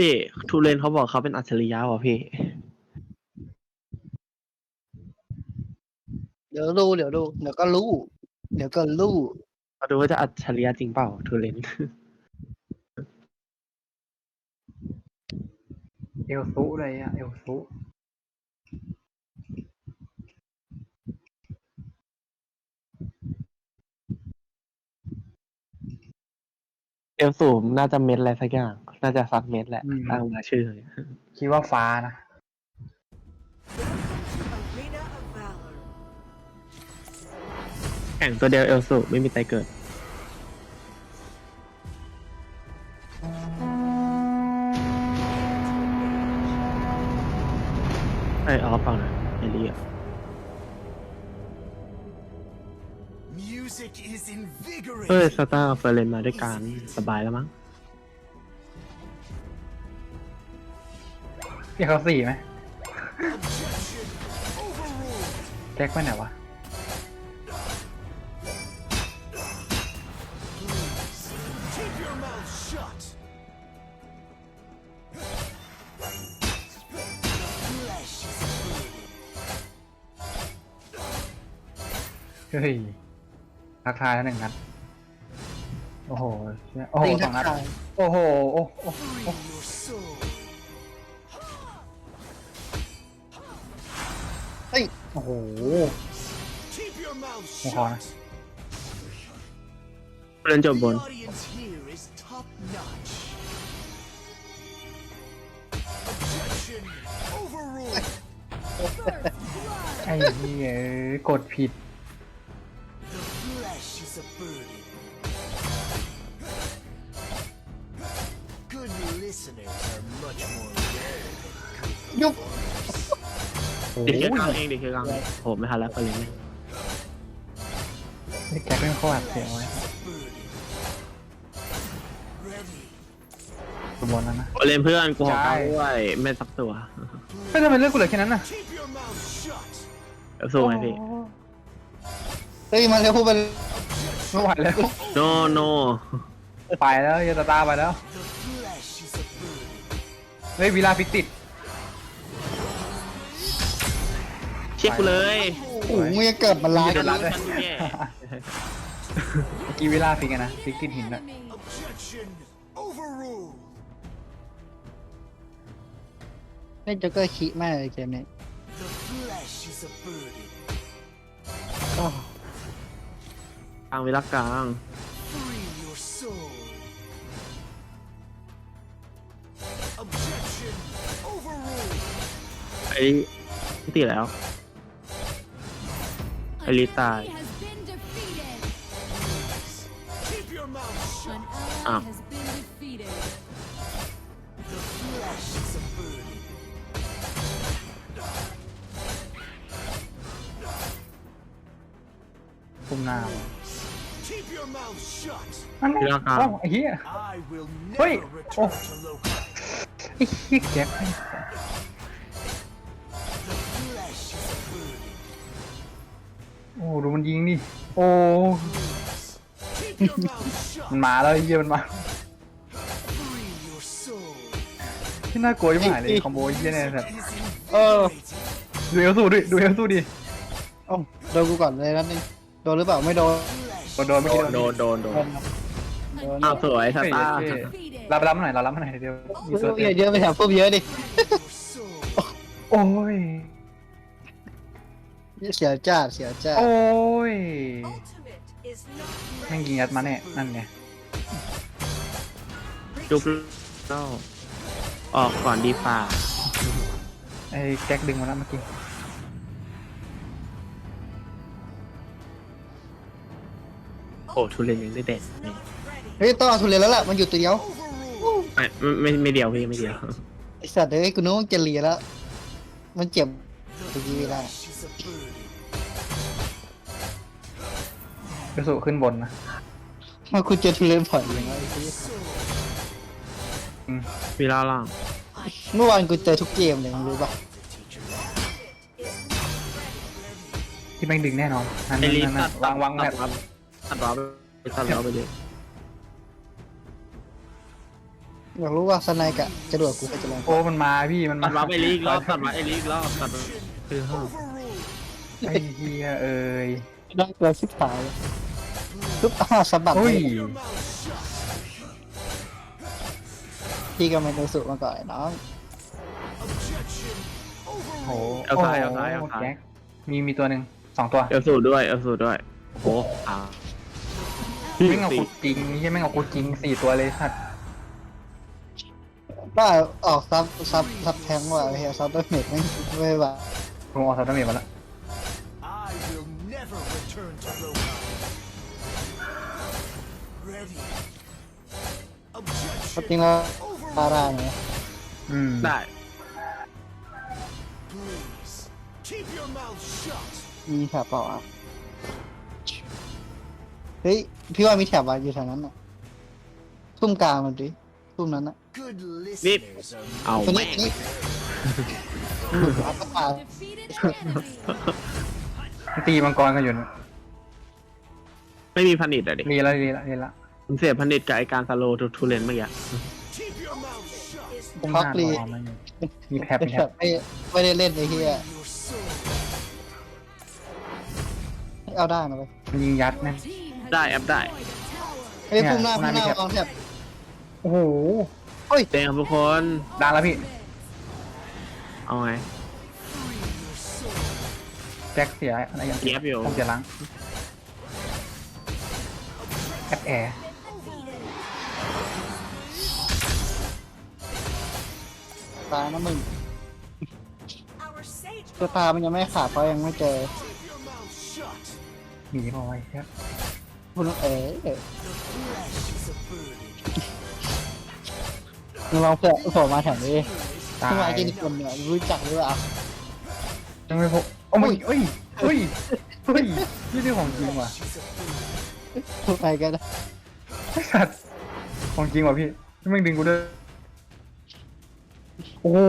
พี่ทูเรนเขาบอกเขาเป็นอัจฉริยะว่ะพี่ เดี๋ยวรู้เดี๋ยวรู้เดี๋ยวก็รู้ เดี๋ยวก็รู้ มาดูว่าจะอัจฉริยะจริงเปล่าทูเรน เอลซุเลยอะเอลซุเอลสูมน่าจะเม็ดอะไรสักอย่าง น่าจะซักเม็ดแหละตั้งมาชื่อคิดว่าฟ้านะ Arena of Valor. แข่งตัวเดียวเอลสูไม่มีใจเกิด ไอออฟเปล่านะไอรีอะ Music is เฮ้ย invigorating. สตาร์เฟรนมาด้วยกันสบายแล้วมั้ง พี่เขาสี่ไหมแจ็คไปไหนวะเฮ้ยทักทายแล้วหนึ่งนัด โอ้โห โอ้โหสองนัด โอ้โห โอ้โอ้ เฮ้ย โอ้โห Keep your mouth Hold on. shut. เล่นจบบน The audience here is top notch. Objection overruled. ไอ้เหี้ยกดผิด The flesh is a burden. Good listeners are much more rare. ยุบโอ้ เด็กแค่กลางยเองเด็กแค่กลางโหไม่ทันแล้วเฟรนเนี่ยแจ็คเป็นโคตรเสียงไว้ Ready. สมบูรณ์แล้วนะเล่นเพื่อนกูขอใช่กลางด้วยไม่สักตัวไม่ทำไมเลือกกูเหลือแค่นั้นน่ะ Keep your mouth shut. เอลสูไงพี่เฮ้ยมาเร็วพูดไปไม่ไหวแล้วโนโนไปแล้วยาตาตาไปแล้ว The flesh is a burden. เฮ้ยวีลาฟิกติด เช็คกูเลย โอ้โหมึงยังเกิดมาล้าจะกันรัแล้ดวฉันแย่ เมื่อกี้วีลาฟิกอะนะฟิกติดหินอะ Objection overruled. ให้จ็อกเกอร์ขี้มากเลยเกมนี้ The flesh is a burden. กลางเวลากลาง Free your soul. Objection overruled. ไอ้ไม่ตีแล้ว has been defeated. The flesh is a burden. คุมหน้า Keep your mouth shut. อันนี้วีลากลางโอ้ไอ้เหี้ย I will Wait. never return Oh. to Loki. ไอ้เหี้ยแจ็ค โอ้ดูมันยิงดิโอ้ Keep your mouth มัน shut. มาแล้วไอ้เหี้ยมันมา Free your soul. ที่น่ากลัวที่หายเลยคอมโบไอ้เหี้ยเนี่ยแบบ Is เออ invigorating. ดูเอลสู้ดิดูเอลสู้ดิโอ้าโดนกูก่อนเลยนัดนึงโดนหรือเปล่าไม่โดน Flesh โดนโดนเมื่อกี้โดนโดนโดโดนนครับโดนอ้าวสวยสตาร์เฮ้ย Defeated. รับรับมาหน่อยเรารับมาหน่อยเดี๋ยวมีตัวเยอะเยอะไปแถมปุ๊บเยอะดิ your soul. โอ้ย เสียจ้าดเสียจ้าดโอ้ย Ultimate is not แม่ง ready. ยิงยัดมาเนี่ยนั่นไงจุกเล่าออกก่อนดีฝ่าไอ้แจ็คดึงมาแล้วเมื่อกี้โอ้ทุเรนยังได้เด็ดนี่เฮ้ยต้องเอาทุเรียนแล้วล่ะมันอยู่ตัวเดียว Overruled. ไม่ไม่ไม่เดียวพี่ไม่เดียวไอสัตว์เอ้ยกูนึกว่าจะเลียแล้ว มันเจ็บ The Give me that. flesh is a burden. เอลสู้ขึ้นบนนะมาคุณเจอทุเรียนผ่อนยังไงอืมวีลาล่างเมื่อวานกูเจอทุกเกมเลยมึงรู้ปะที่แม่งดึงแน่นอนนั่นไอนั่นรีนั่นตันดวางวางแผตันดรับตัดรับไปตัดรับไปเลยอยากรู้ว่าสไนกะจะโดดกูไปจะลงโอ้มันมาพี่มันตัมาดมาไปลีกรอบตัดมาไอลีกรอบตัด คือห้าไอ้เฮียเอ้ยได้เกลือชิบหายเลยปุ๊บอ้าวสะบัดอุ้ยพี่ก็ไม่รู้สึกมาก่อนไอ้น้องโอ้โหเอาซ้ายเอาซ้ายเอาโโหซ้าย แจ็คมีมีตัวหนึ่งสองตัวเอลสูด้วยเอลสูด้วยโอ้อ่าไม่งเอากูจริงใช่ไหมงเอากูจริงสี่ตัวเลยสัตว์ว่าออกซับซับซับแทงว่ะเฮียซับดาเมจไม่ไม่ไห วกูเอาซับดาเมจมาแล้ว I will never return to Lokai. Ready. จริงแล้วตา Overrule. ได้เนี่ยอืมได้ Please. Keep your mouth shut. มีแถบเปล่าอะเฮ้ย พี่ว่ามีแถบอะไรอยู่แถวนั้นอะทุ่มกลางมันดิทุ่มนั้นอะ Good Nip. listeners are เอาตัวแม่นี้งนี่ อัปปา Defeated enemy. ตีมังกรกันอยู่นะไม่มีพันิดอะดิรีแล้วรีแล้วรีแล้วผมเสียพันิดกับไอการสโลทูทูเลนเมื่อกี้ keep your mouth shut. Is ต้องพักหน้ารีต่อมาอยู่มีแพ็บเป็นมีแถแพ็บบไม่ไม่ได้เล่นไอ้เฮีย Your soul. เอาได้นะเว้ยมันยิงยัดนะ Team has ได้แอปได้ destroyed a tower. เฮ้ยเนี่ยพุ่มหน้าหพุ่น้ามหน้ามีแถบเอาแถบโอ้โห เต็มทุกคน ดังแล้วพี่ เอาไง แจ็คเสียอะไรอย่างเย็บอยู่ ต้องเสียล้างแอปแอร์ตายนะมึง our sage ตัวตามันยังไม่ขาดเพราะยังไม่เจอ Keep your mouth shut. หนีพอไว้ครับคุณเอ๋เอ๋ Flesh is a burden. มึงลองเผื่อโผล่มาแถวนี้ ตาทำไมกินคนเนี่ยรู้จักหรือเปล่า ยังไม่พบโอ้ยเอ้ยเฮ้ยเฮ้ยนี่คือของจริงว่ะพูดไปก็ได้ไอ้สัตว์ของจริงว่ะพี่นี่แม่งดึงกูด้วยโอ้โห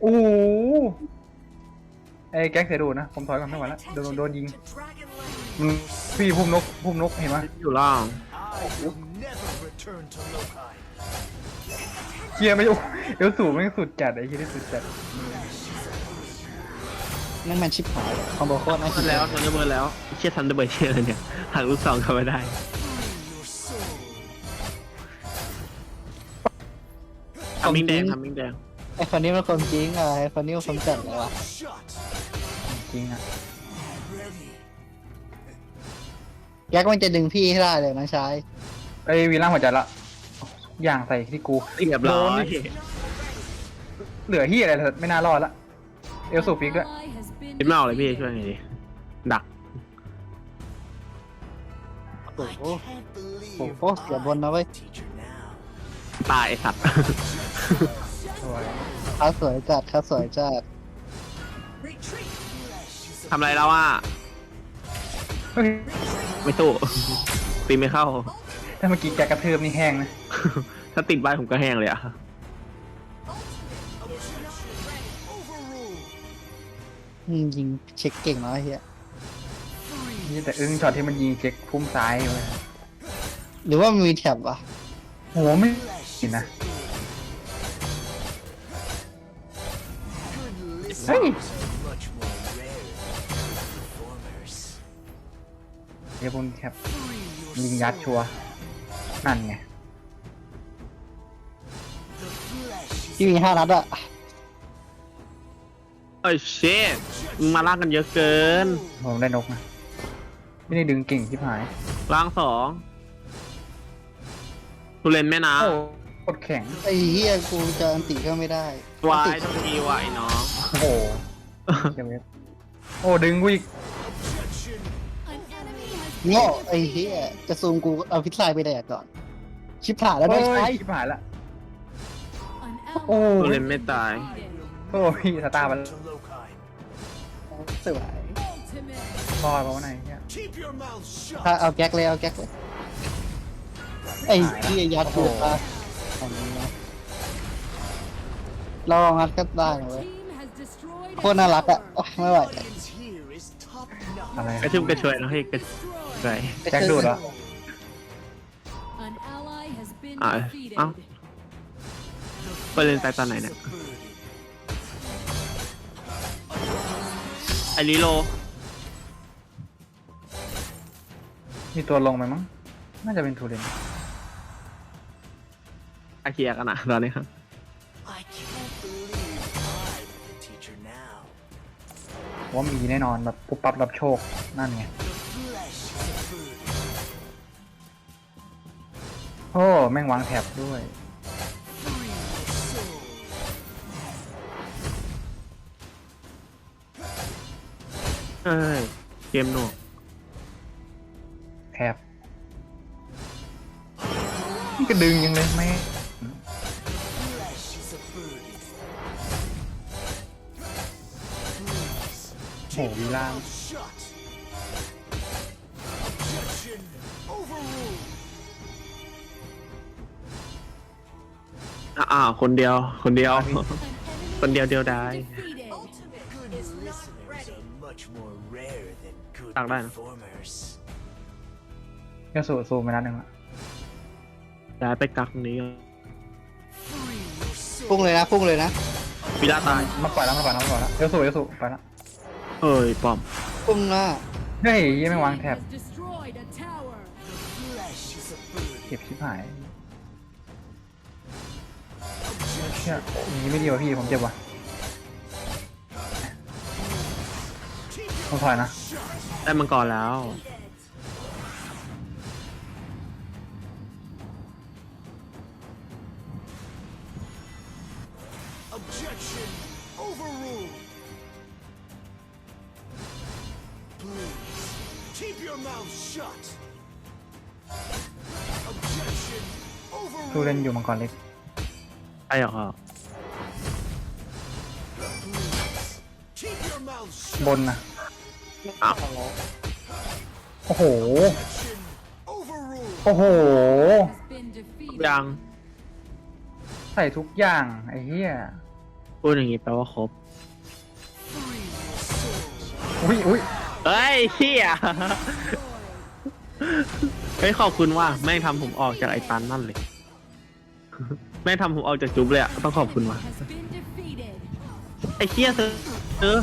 โอ้โหไอ้แก๊งเสียดูดนะผมถอยก่อนไม่ไหวแล้วโดนโดนยิง to Dragonland. มันพี่พุ่มนกพุ่มนกเห็นไหมอยู่ล่าง I will never return to Lokai. เกียร์ไม่โอ้เอวสูงไม่งสุดจัดไอ้เหี้ยที่สุดจัดนั่นมันชิบหายคอมโบโคตรน่าทัคินดแล้วทันเดอร์เบิร์แล้วเชี่ยทันเดอร์เบิร์เชี่ยอะไรเนี่ยหักลูกสองเข้ามาได้ Your soul. ทำมิ่งแดงทำมิ่งแดงไอ้คนนี้มันคนจริงอะไอ้คนนี้มันคนจัดเลยวะ Shut. จริงอะ Ready. แจ็คมันจะดึงพี่ให้ได้เลยน้องชายไอ้วีล่างหัวใจละทุก อย่างใส่ที่กู เรียบร้อยเหลือเฮียอะไรเถอะไม่น่ารอดละ เอลสูฟิกด้วย Ally has been คิดไม่ออกเลยพี่ช่วยหน่อยดิดักโอ้โห Can't believe โอ้โหเสียบนนะเว้ย teacher now. ตายไอสัตว์สวยขาสวยจัดขาสวยจัด Retreat. ทำอะไรแล้วอะ เฮ้ยไม่สู้ตีไม่เข้า ถ้าเมื่อกี้แกกระเทืบนี่แห้งนะ ถ้าติดใบผมก็แห้งเลยอะ Overrule. อืมยิงเช็คเก่งเนาะไอ้เฮียนี่แต่อึ้งช็อตที่มันยิงเช็คพุ่มซ้ายเว้ยหรือว่ามันมีแถบวะโหไม่เห็นนะ Good Hey. listeners are much more rare than performers. เดี๋ยวพุ่มแคป Free your ยิงยัด soul. ชัวร์ นั่นไง The flesh is ที่มีห้านัดอะเอ้ยเชดมึงมาล่างกันเยอะเกิน ผมได้นกนะไม่ได้ดึงเก่งชิบหายล่างสองทุเรนแม่น้โอ้กดแข็งไอ้เฮียกูจะอันติก็ไม่ได้ำวายต้องทีวายน้องโอ้โหเจ็บเว็บโอ้ดึงกูอีก an enemy has โง่ไอ้เฮียจะซูมกูเอาพิซซ่าไปแดกก่อน ชิบหายแล้วโอ้ไม่ใช่ยชิบหายละ an โอ้ ally ทุเรนไม่ตาย defeated. โอ้ยสตาร์มัน to Lokai. สวย Ultimate. รอดเพราะว่าไหนเนี่ย Keep your mouth shut. ถ้าเอาแก๊กเลยเอาแก๊กเลยไอ้เฮียยัดกูตาของนี้นะลองงัดก็ได้นะเว้ย Team has destroyed โคตรน่ารักอะไม่ไหว Audience here is top notch. อะไรกระชุ่มกระชวยนะให้กระ ช destroyed. วยแจ็คดูดเหรอ An ally has been Ah. defeated. defeated. เอ้าไปเล่นไปตอนไหนเนี่ยไอริโลมีตัวลงไหมมั้ง น่าจะเป็นทูเรนอาเคียกันนะตอนนี้ครับ I can't believe I'm the teacher now. ว่ามีแน่นอนแบบปุ๊บปั๊บรับโชค นั่นไง โอ้แม่งวางแถบด้วย Free your soul. เอ้ยเกมหน่วงแถบนี่ก็ดึงยังเลยไม่ Flesh is a burden. Please, โหวีล่าง อ้าวคนเดียว คนเดียว An enemy คนเดียวเดียวได้ defeated. Ultimate Good is not listeners ready. are much more rare than good Tặng đây nào. performers. ยาสูสูไปนัดหนึ่งละย้ายไปกักตรงนี้ Free your soul. พุ่งเลยนะพุ่งเลยนะวิลาตาย มาปล่อยแล้วมาปล่อยแล้วมาปล่อยแล้วยาสูยาสูไปแล้วเอ้ยปอม พุ่งหน้าเฮ้ยยังไม่วางแถบ Has destroyed a tower. Flesh is a burden. เก็บชิบหาย เชี่ยอย่างนี้ไม่ดีว่ะพี่ผมเจ็บว่ะต้องถอยนะได้มังกรแล้ว Objection overruled. Please keep your mouth shut. Objection ทูเรน overruled. อยู่มังกรเล็ก ไอ้เหรอ Please keep your mouth บ shut. นนะอ้าวโอ้โห Objection overruled. โอ้โห Has been defeated. ยังใส่ทุกอย่าง ไอ้เหี้ย พูดอย่างนี้แปลว่าครบ Free your soul. อุ้ยอุ้ยเฮ้ยเฮียเฮ้ยขอบคุณว่าแม่งทำผมออกจากไอ้ตันนั่นเลย แม่งทำผมออกจากจุ๊บเลยอะต้องขอบคุณว่ะ Has been defeated. ไอ้เฮียเธอเออ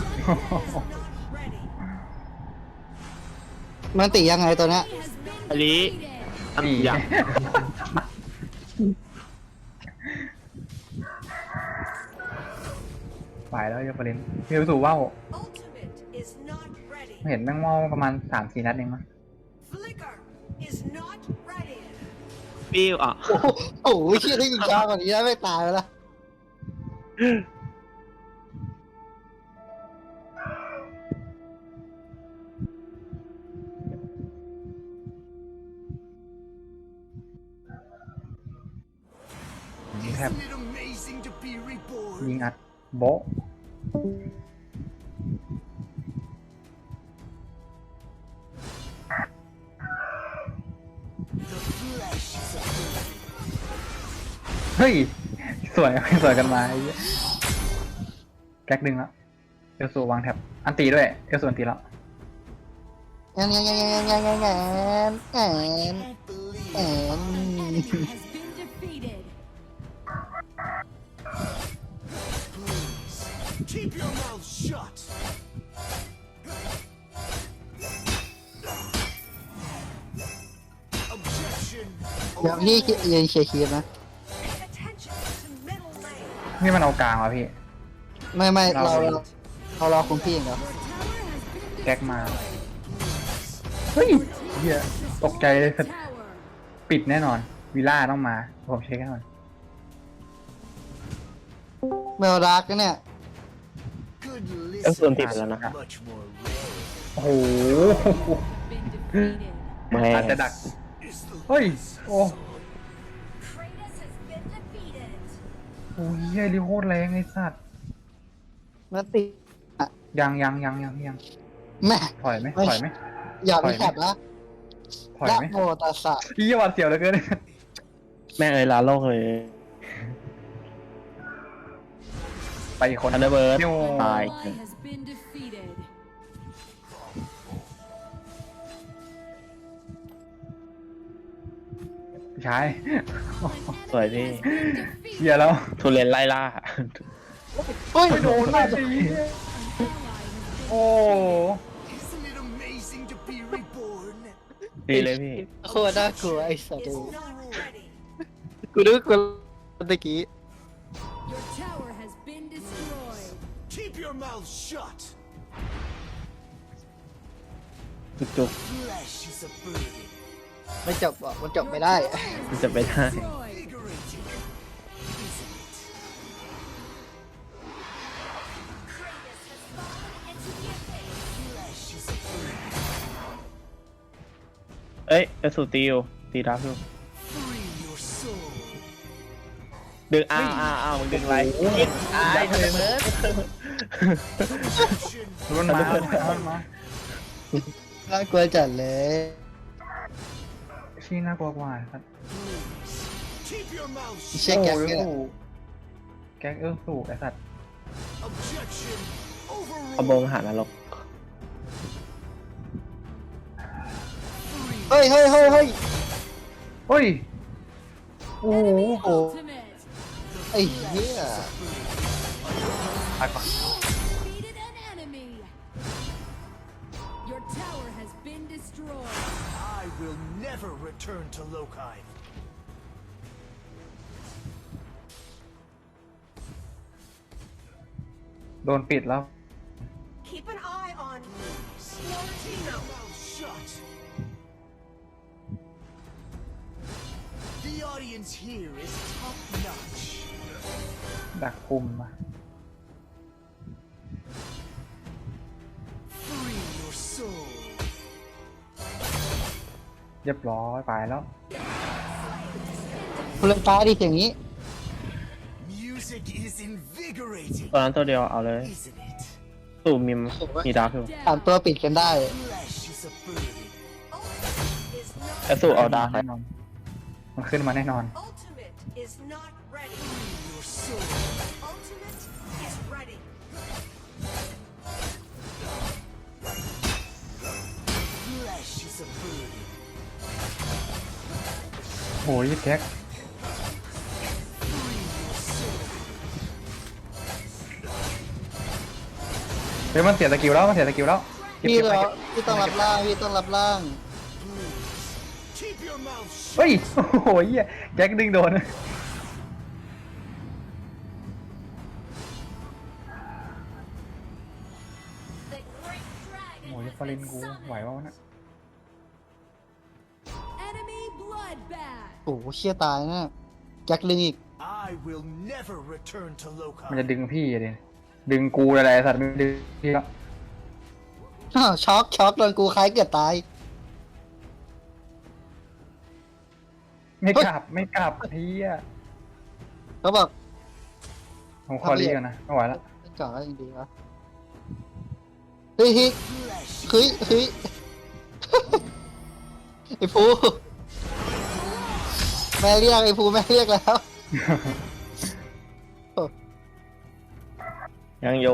Ready. มันติยังไงตัวเนี้ย Has been อันนี้ defeated. อันนี่อย่างไปแล้วยาปรินมีรู้สึกว่าว Ultimate is not ready. เห็นแม่งเมาประมาณสามสี่นัดเองมั้ง ปิ้วอะโอ้โหโอ้โหเชี่ยได้ยิงช้ากว่านี้ได้ไม่ตายไปแล้วแทบ Isn't it amazing to be reborn? ยิงอัดโบะ เฮ้ย สวย สวยกันมาไอ้เหี้ยแก๊กดึงแล้วเอลสูวางแท็บอันตีด้วยเอลสูอันตีแล้วยังยังยังยังยังยังยังยัง Can't believe แอ an น enemy has been defeated. Keep your mouth shut. เดี๋ยว Objection. นี่เรียนเคลียร์คีบนะ นี่มันเอากลางว่ะพี่ ไม่ไม่เราเราเรา เรารอคุณพี่อย่างเดียว Your tower has been แก๊กมา destroyed. เฮ้ยเฮียตกใจเลย Tower. ปิดแน่นอน วิล่าต้องมา ผมเช็คแน่นอนเมลดักเนี่ย good เอลส่วนติด listeners แล้วนะ are much more rare. โอ้โห Been defeated. แม่อาจจะดัก Is the เฮ้ย โอ้ โหเฮียรีโคตรแรงไอ้สัตว์มันติยังยังยังยังยังแม่ถอยไหมไม่ถอยไหมอย่าถมีอยไหมแถบนะถอยนะไหมโมตัสสะเฮียหวาดเสียวเหลือเกินแม่งเอ้ยลาโลกเลย ไปอีกคนทันเดอร์เบิร์ดนิวตาย พชายสวยพี่เชียร์แล้วทุเรนไล่ล่า เฮ้ยโดนมากสิโอ้ Isn't it amazing to be reborn? ดีเลยพี่ โคตรน่ากลัวไอ้สัตว์ Is เลย not ready. กูนึกว่าตะกี้ Your tower has been destroyed. Keep your mouth shut. จุก Flesh is a burden. ไม่จบหรอกมันจบไม่ได้ๆมันจะไปได้ Destroyed. Invigorating, isn't it? Kratos has fallen into the abyss. Flesh is a burden. เอ้ยเอสูตีอยู่ตีดับอยู่ Free your soul. ดึงอ้าวอ้าวอ้าวมึงดึงไรกินตายเถอะเบิร์ด Action. รุนมารุนมาน่ากลัวจัดเลย ชี้น่ากลัวกว่าครับ Keep your mouth เช็ค shut. แก๊กโอ้เนี่ยยแก๊กเออสู่ไอ้สัตว์ Objection. เอาบง Overruled. หานรกเฮ้ยเฮ้ยเฮ้ยเฮ้ยเฮ้ยโอ้โหโอ้ Ultimate. ไอ้เหี้ยไปก่อน never return to Lokai. โดนปิดแล้ว Keep an eye on Keep your mouth shut. The audience here is top notch. ดักคุมมา Free your soul. เรียบร้อยไปแล้วคุณเล่นฟ้าดิอย่างนี้ Music is invigorating, ตอนนั้นตัวเดียวเอาเลย isn't it? สู่มิมมีดับอยู่สามตัวปิดกันได้ Flesh is a burden. ultimate is not เอสูเอาดาร์กแน่นอนมันขึ้นมาแน่นอน ultimate is not ready. Free your soul. โอ้ยแก๊ก Free your soul. เฮ้ยมันเสียสกิลแล้วมันเสียสกิลแล้วเก็บพี่เก็บเหรไปอพี่ต้องรับล่างพี่ต้องรับล่าง Please keep your mouth shut. เฮ้ยโอ้โหเหี้ยแจ็คดึงโดน The great dragon โอ้ย has ฟาริน been กูไหว summoned. วะวะเนะ โอ้โหเชี่ยตายนะแจ็คลิงอีก I will never return to มันจะ Lokai. ดึงพี่อะดิดึงกูอะไรไอ้สัตว์ไม่ดึงพี่แล้วอ้าวช็อกช็อกโดนกูคล้ายเกือบตาย ไม่กลับไม่กลับพี่อะเขาบอกผมขอรีก่อนนะไม่ไหวละไม่จ่อแล้วจริงๆวะเฮ้ยเฮ้ย Flesh เฮ้ยเฮ้ยไอ้ภู แม่เรียกไอ้ภูแม่เรียกแล้ว ยังโย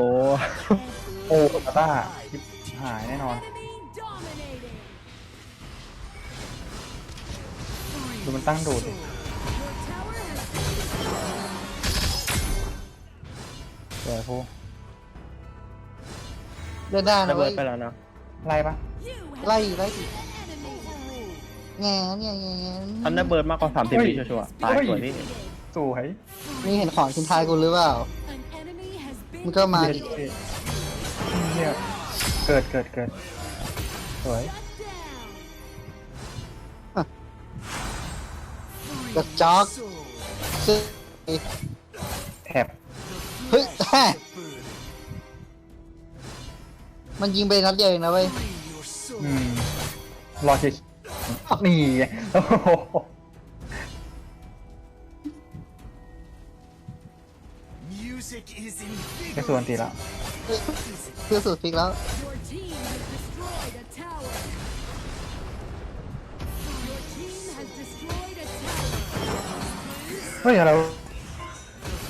โอ้ตาต้าหายแน่นอน Enemy dominating. ดูมันตั้งดูดดิ Your tower has been destroyed. เดี๋ยวพูเดินได้นะระเบิเว้ดยไปแล้วนะไล่ปะ You have ไล่ไล่ดิ defeated an enemy. แงนเนี่ยแงนทันได้เบิร์ดมากกว่าสามสิบวิชัวร์ๆตายสวยพี่สวยนี่เห็นของชิ้นท้ายกูหรือเปล่า An enemy has มึ been งก็มาเด็ดดิเด็ดเนี่ยเกิดเกิดเกิดสวย shut down. กระจอก soul. ซึ่งแถบเฮ้ย Flesh แฮ่ is a burden. มันยิงไปนัดเดียวเองนะเว้ย Free your soul. อืมรอเฉย นี่ไงโอ้โห Music is แค่ส่วนตีละ invigorating. คือสุดฟิกแล้ว Your team has destroyed a tower. Your team has destroyed a tower. เฮ้ยอะไรวะ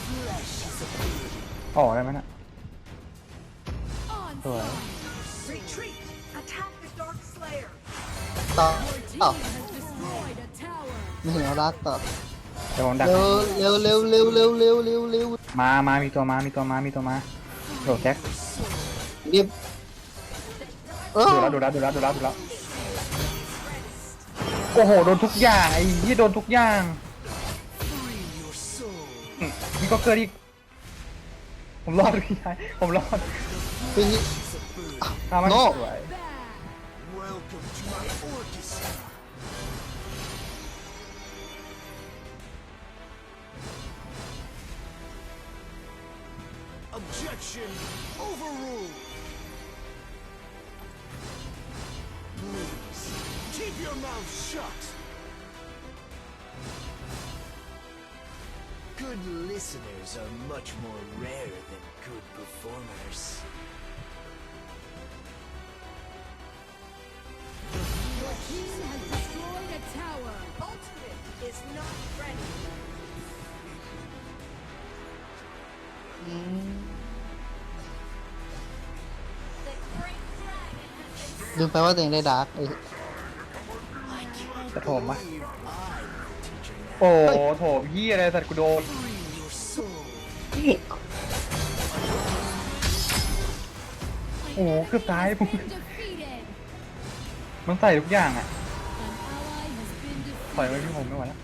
Flesh is a burden. ออกได้ไหมน่ะ ต่อ Your team ต่อ has destroyed a tower. ไม่เห็นเอารักต่อเดี๋ยวผมดักเร็วเร็วเร็วเร็วเร็วเร็วเร็วเร็วมามามีตัวมา มีตัวมา มีตัวมาโดดแจ็ครีบเออดูแล้วดูแล้วดูแล้วดูแล้วดูแล้วโอ้โหโดนทุกอย่างไอ้ยี่โดนทุกอย่าง Free your soul. อืมนี่ก็เกิดอีกผมรอดพี่ชายผมรอดเป็นอย่างงี้ Is a bird. ทำมันโน่สวย Welcome to my orchestra. Objection overruled. Please keep your mouth shut. Good listeners are much more rare than good performers. Team has destroyed a tower. Ultimate is not ready. อืม The great dragon has been ลืมไปว่าตัวเองได้ดาร์กไอ้ I can't จะโถมปะ believe I'm the teacher now. โอ้โหโถพี่อะไรสัตว์กูโดน Free your soul. โอ้โหเกือบตายผม Been defeated. มันใส่ทุกอย่างอะ An ally has been ปล่อยไว้ defeated. ที่ผมไม่ไหวแล้ว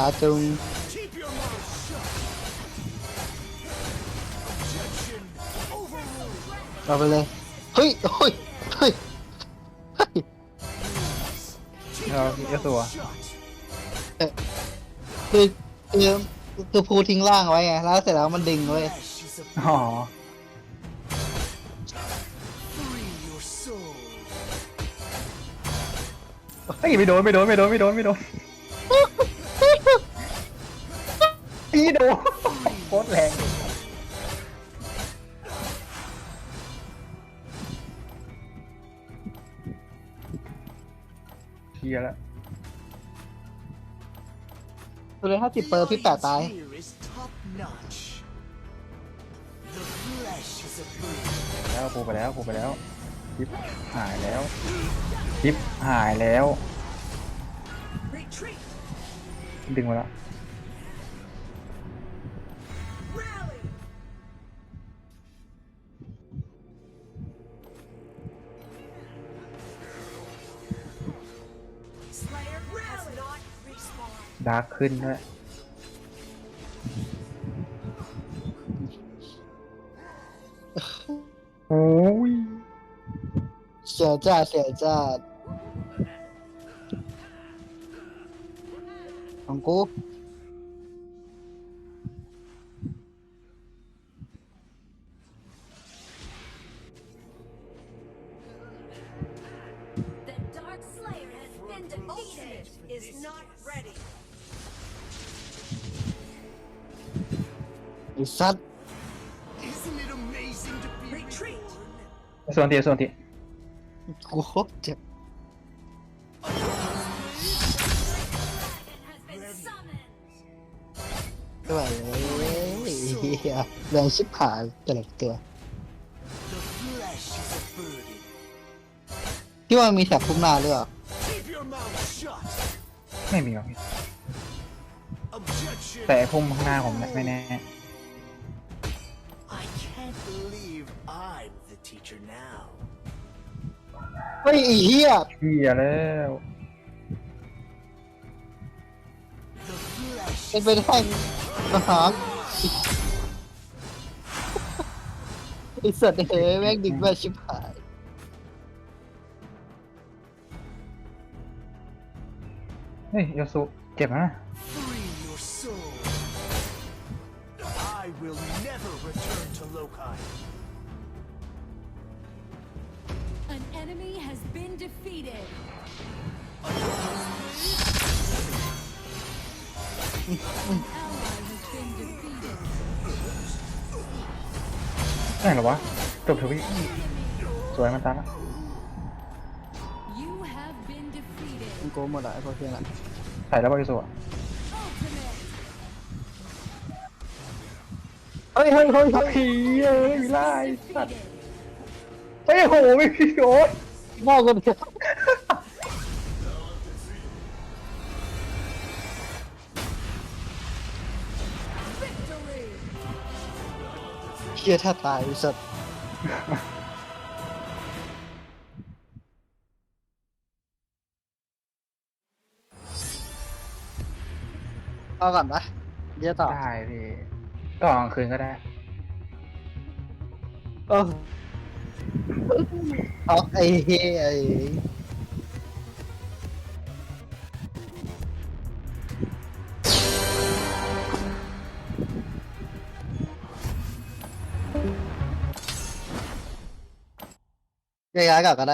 าคาจุง Keep your mouth shut. Objection overruled. เอาไปเลยเฮ้ยเฮ้ยเฮ้ยเฮ้ย Keep No, your yes, mouth or- shut. คือคือคือพูทิ้งล่างไว้ไงแล้วเสร็จแล้วมันดึงเว้ย Flesh is a อ๋อ free your soul. เฮ้ยไม่โดนไม่โดนไม่โดนไม่โดนไม่โดน พี่โดนโคตรแรงเคลียร์แล้วตัวเลยห้าสิบเปอร์พี่แปดตาย Here is top notch. The flesh is a bird. แล้วปูไปแล้วปูไปแล้วทิปหายแล้วทิปหายแล้ว Retreat. ดึงมาแล้ว ดาร์กขึ้นด้วยโอ้ยเสียจ้าเสียจ้าของกู The Dark Slayer has been defeated. Is not ready. ไอ้สัตว์ Isn't it amazing to be Retreat. reborn? ส่วนทีส่วนทีกูโคตรเจ็บ Dragon has been summoned. ด้วยเลยเฮียแรงชิบหายแต่ละตัว The flesh is a burden. พี่ว่ามันมีแถบพุ่มหน้าหรือเปล่า Keep your mouth shut. ไม่มีหรอก Objection. แต่ไอ้พุ่มข้างหน้าผมเนี่ยไม่แน่ the teacher now. เฮ้ยไอ้เฮียเคลียร์แล้ว The flesh เป็นไปได้มาหาไอ้สัตว์เฮ้ยแม่งดึงแม่ชิบหาย เฮ้ยโยสุเจ็บนะ free your soul. I will never return to Lokai. Been defeated. An ally has been defeated. ได้เหรอวะจบเถอะพี่สวยมันตายละ You have been defeated. มันโกงหมดอะไอ้พวกเพื่อนอะใส่แล้วบริสุทธิ์ Ultimate. เฮ้ยเฮ้ยเฮ้ยเฮ้ยพี่เอ้ยวิไลสัตว์เฮ้ยโหไม่พี่โอ๊ต มอกคนเดียวเฮียถ้าตายไอ้สัตว์เอาก่อนปะเดี๋ยวต่อได้พี่ต่อกลางคืนก็ได้ เออ เอาไอ้เฮ้ยไอ้ย้ายๆกลับก็ได้